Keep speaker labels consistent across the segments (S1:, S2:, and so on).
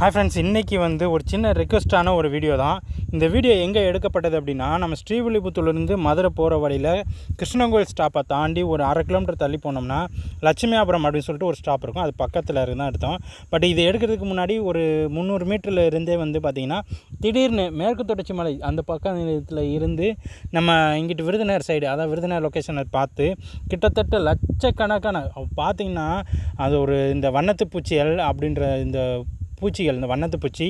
S1: Hi friends இன்றைக்கி வந்து ஒரு சின்ன ரிக்வெஸ்ட்டான ஒரு வீடியோ தான். இந்த வீடியோ எங்கே எடுக்கப்பட்டது அப்படின்னா நம்ம ஸ்ரீவில்லிபுத்தூர்லேருந்து மதுரை போகிற வழியில் கிருஷ்ணகோயில் ஸ்டாப்பை தாண்டி ஒரு அரை கிலோமீட்டர் தள்ளி போனோம்னா லட்சுமியாபுரம் அப்படின்னு சொல்லிட்டு ஒரு ஸ்டாப் இருக்கும். அது பக்கத்தில் இருந்து தான் எடுத்தோம். பட் இது எடுக்கிறதுக்கு முன்னாடி ஒரு முந்நூறு மீட்டரில் இருந்தே வந்து பார்த்திங்கன்னா திடீர்னு மேற்கு தொடர்ச்சி மலை அந்த பக்கத்தில் இருந்து நம்ம இங்கிட்டு விருதுநகர் சைடு அதாவது விருதுநகர் லொக்கேஷனை பார்த்து கிட்டத்தட்ட லட்சக்கணக்கான பார்த்தீங்கன்னா அது ஒரு இந்த வண்ணத்து பூச்சிகள் அப்படின்ற இந்த பூச்சிகள் இந்த வண்ணத்து பூச்சி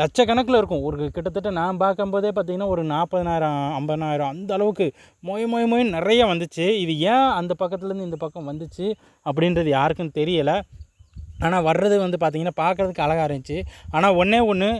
S1: லட்சக்கணக்கில் இருக்கும். ஒரு கிட்டத்தட்ட நான் பார்க்கும்போதே பார்த்திங்கன்னா ஒரு நாற்பதனாயிரம் ஐம்பதனாயிரம் அந்த அளவுக்கு மொய் மொய் மொய் நிறைய வந்துச்சு. இது ஏன் அந்த பக்கத்துலேருந்து இந்த பக்கம் வந்துச்சு அப்படின்றது யாருக்கும் தெரியலை. ஆனால் வர்றது வந்து பார்த்திங்கன்னா பார்க்குறதுக்கு அழகாக இருந்துச்சு. ஆனால் ஒன்றே ஒன்று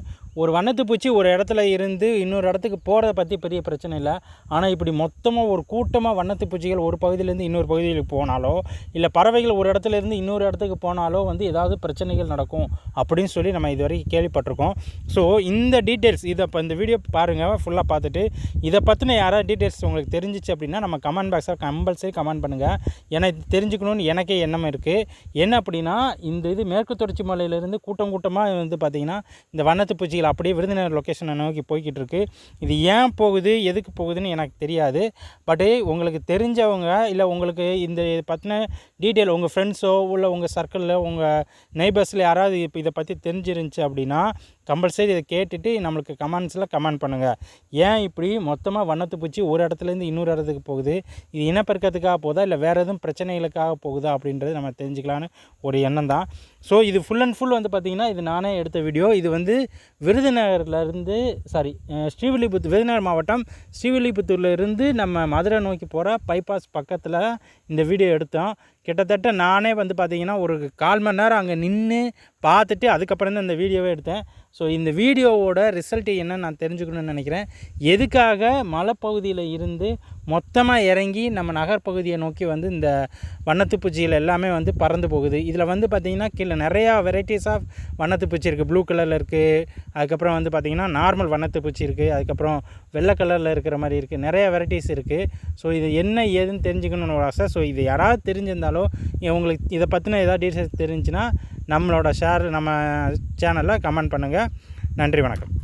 S1: ஒரு வண்ணத்து பூச்சி ஒரு இடத்துல இருந்து இன்னொரு இடத்துக்கு போகிறத பற்றி பெரிய பிரச்சனை இல்லை. ஆனால் இப்படி மொத்தமாக ஒரு கூட்டமாக வண்ணத்து பூச்சிகள் ஒரு பகுதியிலேருந்து இன்னொரு பகுதிகளுக்கு போனாலோ இல்லை பறவைகள் ஒரு இடத்துல இருந்து இன்னொரு இடத்துக்கு போனாலோ வந்து ஏதாவது பிரச்சனைகள் நடக்கும் அப்படின்னு சொல்லி நம்ம இது வரைக்கும் கேள்விப்பட்டிருக்கோம். ஸோ இந்த டீட்டெயில்ஸ் இதை இப்போ இந்த வீடியோ பாருங்கள் ஃபுல்லாக பார்த்துட்டு இதை பற்றின யாராவது டீட்டெயில்ஸ் உங்களுக்கு தெரிஞ்சிச்சு அப்படின்னா நம்ம கமெண்ட் பாக்ஸில் கம்பல்சரி கமெண்ட் பண்ணுங்கள் எனக்கு தெரிஞ்சுக்கணும்னு எனக்கே எண்ணம் இருக்குது என்ன அப்படின்னா இந்த இது மேற்கு தொடர்ச்சி மலையிலேருந்து கூட்டம் கூட்டமாக வந்து பார்த்திங்கன்னா இந்த வண்ணத்து பூச்சிகள் அப்படியே விருதுநகர் லொக்கேஷனை நோக்கி போய்கிட்டு இருக்கு இது ஏன் போகுது? எதுக்கு போகுதுன்னு எனக்கு தெரியாது. பட்டு உங்களுக்கு தெரிஞ்சவங்க இல்லை உங்களுக்கு இந்த பற்றின டீட்டெயில் உங்கள் ஃப்ரெண்ட்ஸோ இல்லை உங்கள் சர்க்கிளில் உங்கள் நெய்பர்ஸில் யாராவது இப்போ இதை பற்றி தெரிஞ்சிருந்துச்சு அப்படின்னா கம்பல்சரி இதை கேட்டுட்டு நம்மளுக்கு கமெண்ட்ஸில் கமெண்ட் பண்ணுங்கள் ஏன் இப்படி? மொத்தமாக வண்ணத்து பூச்சி ஒரு இடத்துலேருந்து இன்னொரு இடத்துக்கு போகுது. இது இனப்பெருக்கத்துக்காக போகுதா இல்லை வேறு எதுவும் பிரச்சனைகளுக்காக போகுதா அப்படின்றது நம்ம தெரிஞ்சுக்கலான்னு ஒரு எண்ணம் தான். ஸோ இது ஃபுல் அண்ட் ஃபுல் வந்து பார்த்திங்கன்னா இது நானே எடுத்த வீடியோ இது வந்து விருதுநகர்லேருந்து சாரி ஸ்ரீவில்லிபுத்தூர் விருதுநகர் மாவட்டம் ஸ்ரீவில்லிபுத்தூர்லேருந்து நம்ம மதுரை நோக்கி போகிற பைபாஸ் பக்கத்தில் இந்த வீடியோ எடுத்தோம். கிட்டத்தட்ட நானே வந்து பார்த்திங்கன்னா ஒரு கால் மணி நேரம் அங்கே நின்று பார்த்துட்டு அதுக்கப்புறம் தான் இந்த வீடியோவே எடுத்தேன். ஸோ இந்த வீடியோவோட ரிசல்ட் என்னன்னு நான் தெரிஞ்சுக்கணும்னு நினைக்கிறேன். எதுக்காக மலைப்பகுதியில் இருந்து மொத்தமாக இறங்கி நம்ம நகர்ப்பகுதியை நோக்கி வந்து இந்த வண்ணத்து பூச்சிகள் எல்லாமே வந்து பறந்து போகுது. இதில் வந்து பார்த்திங்கன்னா கீழே நிறையா வெரைட்டிஸ் ஆஃப் வண்ணத்து பூச்சி இருக்குது ப்ளூ கலரில் இருக்குது அதுக்கப்புறம் வந்து பார்த்திங்கன்னா நார்மல் வண்ணத்து பூச்சி இருக்குது அதுக்கப்புறம் வெள்ளை கலரில் இருக்கிற மாதிரி இருக்குது நிறையா வெரைட்டிஸ் இருக்குது ஸோ இது என்ன ஏதுன்னு தெரிஞ்சுக்கணும்னு ஒரு ஆசை. ஸோ இது யாராவது தெரிஞ்சிருந்தாலும் இருந்தாலோ உங்களுக்கு இதை பற்றின ஏதாவது டீட்டெயில்ஸ் தெரிஞ்சுன்னா நம்மளோட ஷேர் நம்ம சேனலில் கமெண்ட் பண்ணுங்கள் நன்றி வணக்கம்.